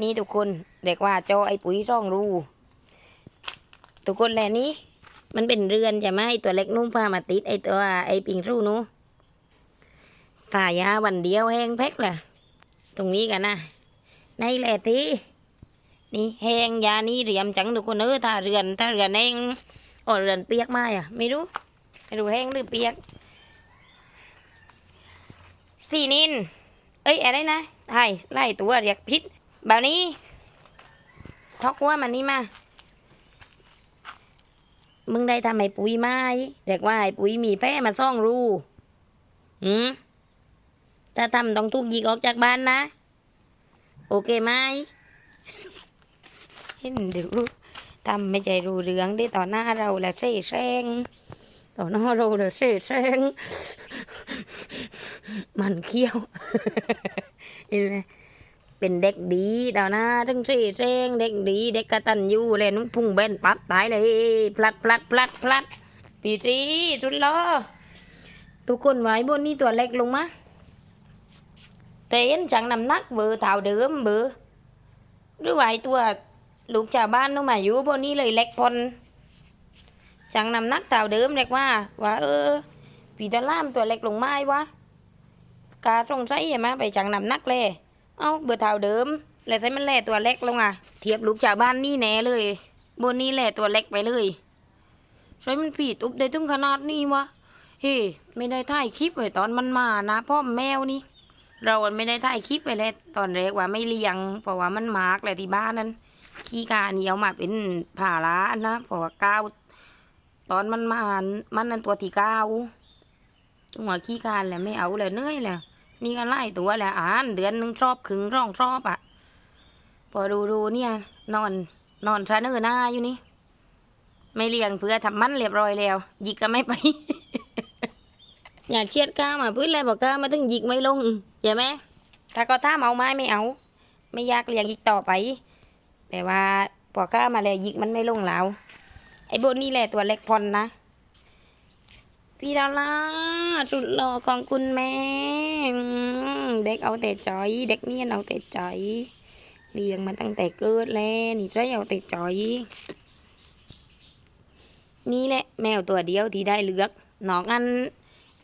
นี่ทุกคนเรียกว่าจอไอ้ปุ๋ยร่องรู ทุกคนแหละนี้ มันเป็นเรือนใช่ไหมไอ้ตัวเล็กนุ่มพามาติดไอ้ตัวไอ้ปิงรูนู้ถ่ายาวันเดียวแห้งแพ็กล่ะ ตรงนี้กันนะในแหละทีนี่แห้งยานี้เรียมจังทุกคนเออถ้าเรือนถ้าเรือนแห้งอ๋อเรือนเปียกไหมอะ ไม่รู้ไม่รู้แห้งหรือเปียกสี่นิน เอ้ยอะไรนะไอ้ไล่ตัวเรียกพิษ แบบนี้ทอกว่ามันนี่มา มึงได้ทำให้ปุ๋ยไหมเรียกว่าไอ้ปุ๋ยมีแพ้มาซ่องรูหืมถ้าทำต้องทุกยิกออกจากบ้านนะ โอเคไหมเห็นดูทำไม่ใจรู้เรื่องได้ต่อหน้าเราและเซ่แซงต่อหน้าเราและเซ่แซงมันเขี้ยวเห็นไหม เป็นเด็กดีดาวนะทั้งสี่เซงเด็กดี เด็กกระตัญญูเลยนุ่งพุ่งเบนปั๊บตายเลยพลัดพลัดพลัดพลัดปีจีสุดล้อทุกคนไว้บนนี้ตัวเล็กลงมาแต่เห็นจังน้ำหนักเบอร์เท่าเดิมเบอร์หรือไหวตัวลูกชาวบ้านต้องมาอยู่บนนี้เลยเล็กพอนจังน้ำหนักเท่าเดิมเรียกว่า ว่าเออปีตาล่ามตัวเล็กลงไม้วะกาตรงใส่ไหมไปจังนำนักเลย เอาเบื่อเท่าเดิมเลยใส่มันแหล่ตัวเล็กลงอะ เทียบลูกจากบ้านนี่แน่เลย บนนี้แหล่ตัวเล็กไปเลยใช้มันผิดอุบได้ถึงขนาดนี้วะ เฮ้ไม่ได้ถ่ายคลิปไว้ตอนมันมานะพ่อแมวนี่ เราไม่ได้ถ่ายคลิปไปเลยตอนแรกว่าไม่เลี้ยง เพราะว่ามันมากแหละที่บ้านนั้น ขี้กาเหนียวมาเป็นผ่าล้านะเพราะว่าก้าวตอนมันมา มันนั่นตัวที่ก้าวหัวขี้คานแหละไม่เอาเลยเหนื่อยแหละ นี่ก็ไล่ตัวแหละอ่านเดือนหนึ่งชอบขึงร่องชอบอะ พอดูดูเนี่ย นอน นอนชะเนื้อหน้าอยู่นี่ ไม่เลี้ยงเพื่อทำมันเรียบร้อยแล้วหยิกก็ไม่ไป อย่าเชียดก้ามาพื้นเลยบอกก้ามาถึงหยิกไม่ลงใช่ไหมถ้าก็ท่าเอาไม้ไม่เอา ไม่อยากเลี้ยงอีกต่อไป แต่ว่าพอก้ามาแล้วหยิกมันไม่ลงแล้วไอ้บนนี่แหละตัวเล็กพอนนะ พี่ดาราสุดหล่อของคุณแม่เด็กเอาแต่ใจเด็กเนี่ยเอาแต่ใจเลี้ยงมาตั้งแต่เกิดแล้วนี่ใจเอาแต่ใจนี่แหละแมวตัวเดียวที่ได้เลือกนอกัน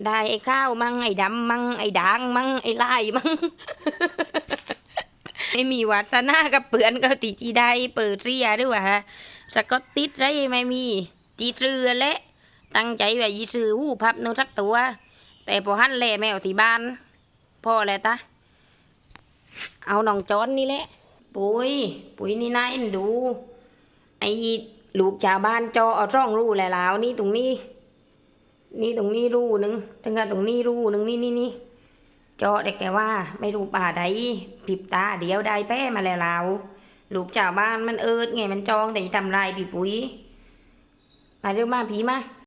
ได้ไอ้ข้าวมั่งไอ้ดำมั่งไอ้ด่างมั่งไอ้ลายมั่งไม่มีวาสนากับเปือนก็ติที่ได้เปิดเสียด้วยวะฮะสกอตติดไรไม่มีจีเสือและ ตั้งใจไว้ยีซื้อหู้พับนึงสักตัว แต่พอหันแล่แมวที่บ้านพ่อแหละตาเอาน้องจอนนี่แหละปุ๋ยปุ๋ยนี่นายเอ็นดู ไอ้ลูกชาวบ้านจอเอาร่องรูแหละแล้วนี่ตรงนี้ นี่ตรงนี้รูหนึ่งถึงกับตรงนี้รูหนึ่งนี่นี่นี่จอได้แกว่า ไม่รู้ป่าใดผิบตาเดียวได้แพ้มาแล้วเราลูกชาวบ้านมันเอิดไงมันจองแต่ทำลายพี่ปุ๋ยมาเร็วมานผีมา